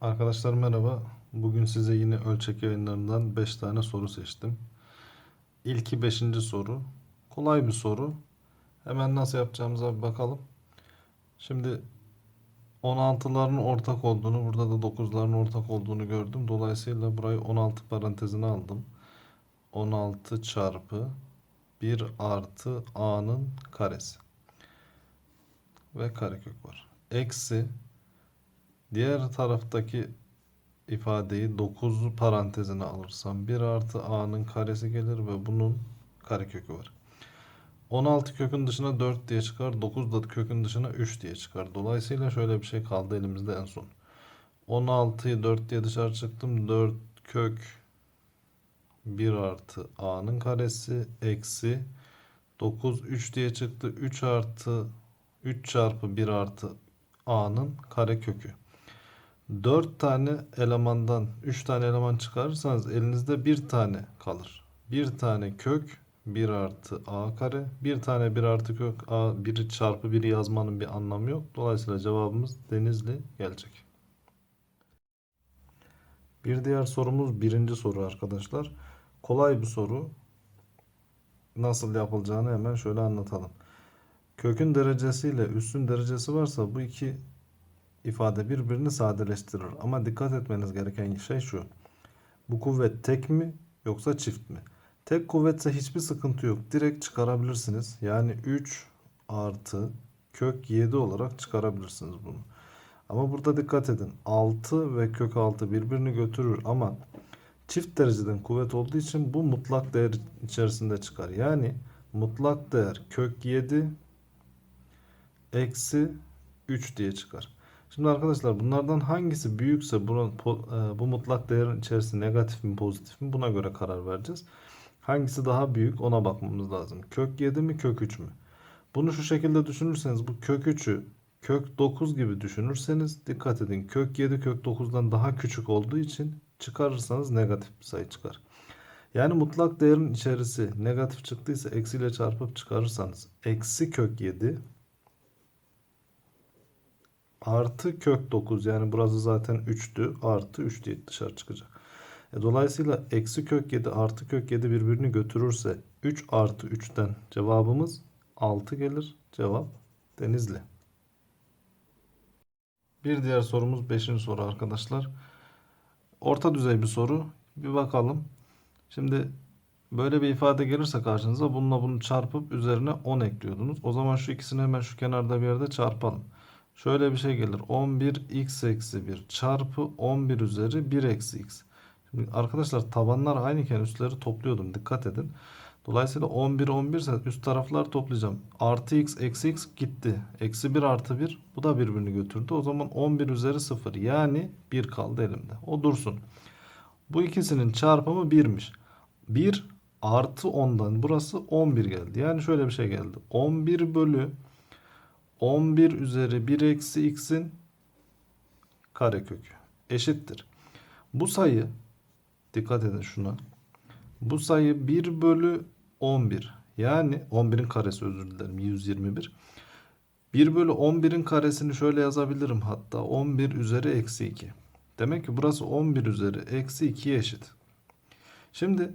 Arkadaşlar merhaba. Bugün size yine ölçek yayınlarından 5 tane soru seçtim. İlki 5. soru. Kolay bir soru. Hemen nasıl yapacağımıza bir bakalım. Şimdi 16'ların ortak olduğunu, burada da 9'ların ortak olduğunu gördüm. Dolayısıyla burayı 16 parantezine aldım. 16 çarpı 1 artı a'nın karesi. Ve karekök var. Eksi Diğer taraftaki ifadeyi 9 parantezine alırsam 1 artı a'nın karesi gelir ve bunun karekökü var. 16 kökün dışına 4 diye çıkar. 9 da kökün dışına 3 diye çıkar. Dolayısıyla şöyle bir şey kaldı elimizde en son. 16'yı 4 diye dışarı çıktım. 4 kök 1 artı a'nın karesi eksi 9 3 diye çıktı. 3 artı 3 çarpı 1 artı a'nın karekökü. 4 tane elemandan 3 tane eleman çıkarırsanız elinizde bir tane kalır. Bir tane kök 1 artı a kare. Bir tane 1 artı kök a 1 çarpı 1 yazmanın bir anlamı yok. Dolayısıyla cevabımız Denizli gelecek. Bir diğer sorumuz birinci soru arkadaşlar. Kolay bir soru. Nasıl yapılacağını hemen şöyle anlatalım. Kökün derecesiyle üssün derecesi varsa bu iki ifade birbirini sadeleştirir. Ama dikkat etmeniz gereken şey şu. Bu kuvvet tek mi yoksa çift mi? Tek kuvvetse hiçbir sıkıntı yok. Direkt çıkarabilirsiniz. Yani 3 artı kök 7 olarak çıkarabilirsiniz bunu. Ama burada dikkat edin. 6 ve kök 6 birbirini götürür ama çift dereceden kuvvet olduğu için bu mutlak değer içerisinde çıkar. Yani mutlak değer kök 7 eksi 3 diye çıkar. Şimdi arkadaşlar bunlardan hangisi büyükse bu, e, bu mutlak değerin içerisinde negatif mi pozitif mi buna göre karar vereceğiz. Hangisi daha büyük ona bakmamız lazım. Kök 7 mi kök 3 mü? Bunu şu şekilde düşünürseniz bu kök 3'ü kök 9 gibi düşünürseniz dikkat edin kök 7 kök 9'dan daha küçük olduğu için çıkarırsanız negatif bir sayı çıkar. Yani mutlak değerin içerisi negatif çıktıysa eksiyle çarpıp çıkarırsanız eksi kök 7 artı kök 9 yani burası zaten 3'tü artı 3 diye dışarı çıkacak. E, dolayısıyla eksi kök 7 artı kök 7 birbirini götürürse 3 artı 3'ten cevabımız 6 gelir. Cevap Denizli. Bir diğer sorumuz 5. soru arkadaşlar. Orta düzey bir soru. Bir bakalım. Şimdi böyle bir ifade gelirse karşınıza bununla bunu çarpıp üzerine 10 ekliyordunuz. O zaman şu ikisini hemen şu kenarda bir yerde çarpalım. Şöyle bir şey gelir. 11x eksi 1 çarpı 11 üzeri 1 eksi x. Şimdi arkadaşlar tabanlar aynıken üstleri topluyordum. Dikkat edin. Dolayısıyla 11 11 ise üst taraflar toplayacağım. Artı x eksi x gitti. Eksi 1 artı 1 bu da birbirini götürdü. O zaman 11 üzeri 0 yani 1 kaldı elimde. O dursun. Bu ikisinin çarpımı 1'miş. 1 artı 10'dan burası 11 geldi. Yani şöyle bir şey geldi. 11 bölü 11 üzeri 1 eksi x'in karekökü eşittir. Bu sayı dikkat edin şuna. Bu sayı 1 bölü 11 yani 11'in karesi özür dilerim 121. 1 bölü 11'in karesini şöyle yazabilirim hatta 11 üzeri eksi 2. Demek ki burası 11 üzeri eksi 2'ye eşit. Şimdi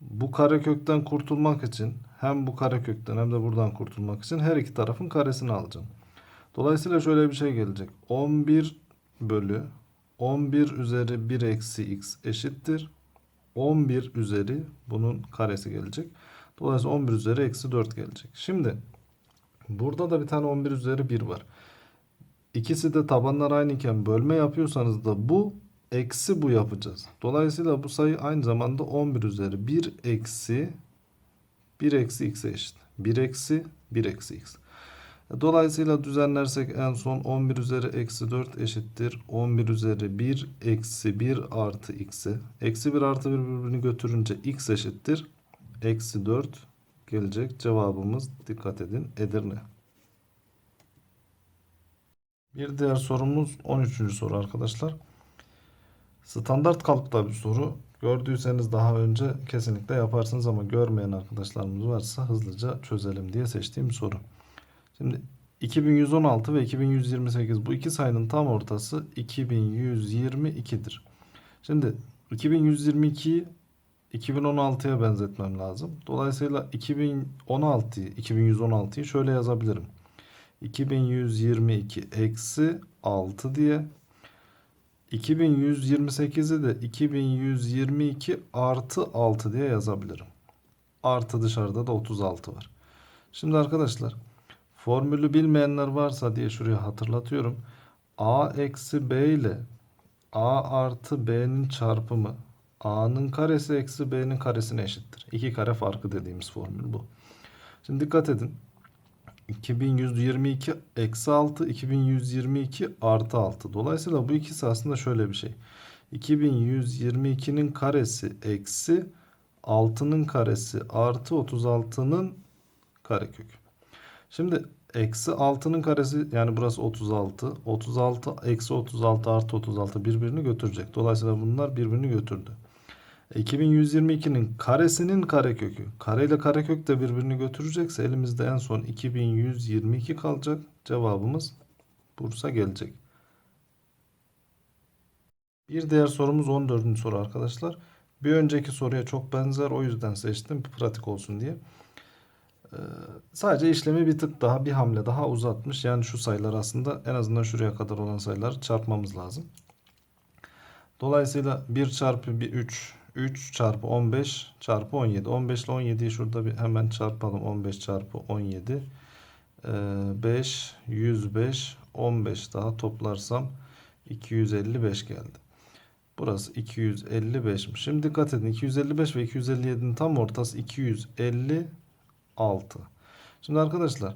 bu karekökten kurtulmak için hem bu karekökten hem de buradan kurtulmak için her iki tarafın karesini alacağım. Dolayısıyla şöyle bir şey gelecek. 11 bölü 11 üzeri 1 eksi x eşittir. 11 üzeri bunun karesi gelecek. Dolayısıyla 11 üzeri eksi 4 gelecek. Şimdi burada da bir tane 11 üzeri 1 var. İkisi de tabanlar aynıyken bölme yapıyorsanız da bu eksi bu yapacağız. Dolayısıyla bu sayı aynı zamanda 11 üzeri 1 eksi 1 eksi x'e eşit. 1 eksi 1 eksi x. Dolayısıyla düzenlersek en son 11 üzeri eksi 4 eşittir. 11 üzeri 1 eksi 1 artı x'e. Eksi 1 artı 1 birbirini götürünce x eşittir. Eksi 4 gelecek. Cevabımız dikkat edin Edirne. Bir diğer sorumuz 13. soru arkadaşlar. Standart kalıpta bir soru. Gördüyseniz daha önce kesinlikle yaparsınız ama görmeyen arkadaşlarımız varsa hızlıca çözelim diye seçtiğim soru. Şimdi 2116 ve 2128 bu iki sayının tam ortası 2122'dir. Şimdi 2122'yi 2016'ya benzetmem lazım. Dolayısıyla 2016'yı 2116'yı şöyle yazabilirim. 2122 eksi 6 diye 2128'i de 2122 artı 6 diye yazabilirim. Artı dışarıda da 36 var. Şimdi arkadaşlar formülü bilmeyenler varsa diye şuraya hatırlatıyorum. A eksi B ile A artı B'nin çarpımı A'nın karesi eksi B'nin karesine eşittir. İki kare farkı dediğimiz formül bu. Şimdi dikkat edin. 2122 eksi 6, 2122 artı 6. Dolayısıyla bu ikisi aslında şöyle bir şey. 2122'nin karesi eksi 6'nın karesi artı 36'nın karekökü. Şimdi eksi 6'nın karesi yani burası 36. 36 eksi 36 artı 36 birbirini götürecek. Dolayısıyla bunlar birbirini götürdü. 2122'nin karesinin karekökü. Kare ile karekök de birbirini götürecekse elimizde en son 2122 kalacak. Cevabımız Bursa gelecek. Bir diğer sorumuz 14. soru arkadaşlar. Bir önceki soruya çok benzer o yüzden seçtim pratik olsun diye. Ee, sadece işlemi bir tık daha bir hamle daha uzatmış. Yani şu sayılar aslında en azından şuraya kadar olan sayıları çarpmamız lazım. Dolayısıyla 1 çarpı bir 3 3 çarpı 15 çarpı 17. 15 ile 17'yi şurada bir hemen çarpalım. 15 çarpı 17. Ee, 5, 105, 15 daha toplarsam 255 geldi. Burası 255'miş. Şimdi dikkat edin. 255 ve 257'nin tam ortası 256. Şimdi arkadaşlar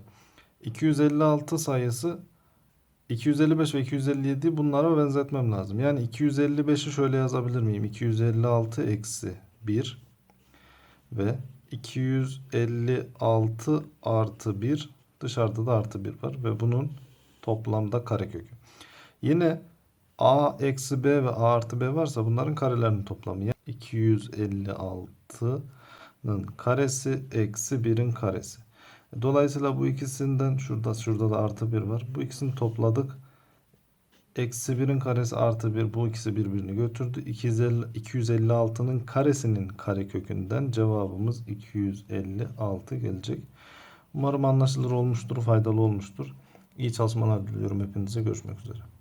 256 sayısı 255 ve 257 bunlara benzetmem lazım. Yani 255'i şöyle yazabilir miyim? 256 eksi 1 ve 256 artı 1 dışarıda da artı 1 var ve bunun toplamda karekökü. Yine a eksi b ve a artı b varsa bunların karelerinin toplamı. Yani 256'nın karesi eksi 1'in karesi. Dolayısıyla bu ikisinden şurada şurada da artı 1 var. Bu ikisini topladık. Eksi 1'in karesi artı 1 bu ikisi birbirini götürdü. 250, 256'nın karesinin karekökünden cevabımız 256 gelecek. Umarım anlaşılır olmuştur, faydalı olmuştur. İyi çalışmalar diliyorum hepinize. Görüşmek üzere.